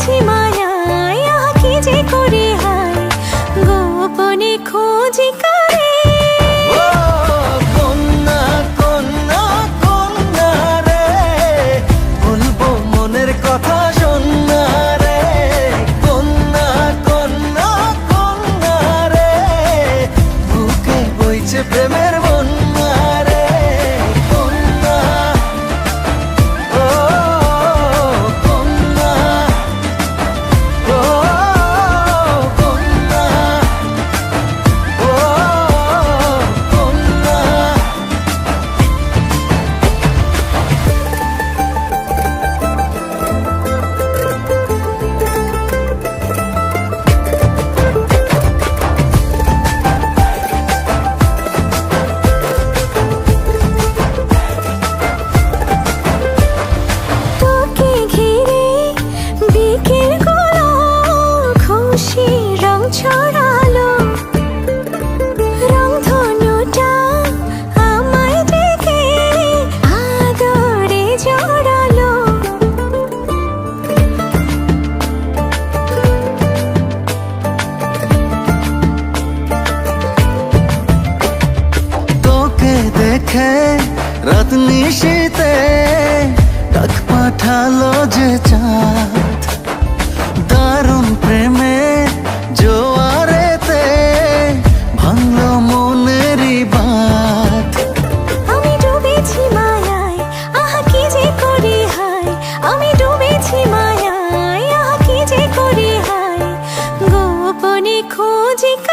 骑马 ছড়ালো। রং ধনুটা আমায় ডেকে আদরে জড়ালো। তোকে দেখে রাত নিশীতে ডাক পাঠালো যে চা こじか。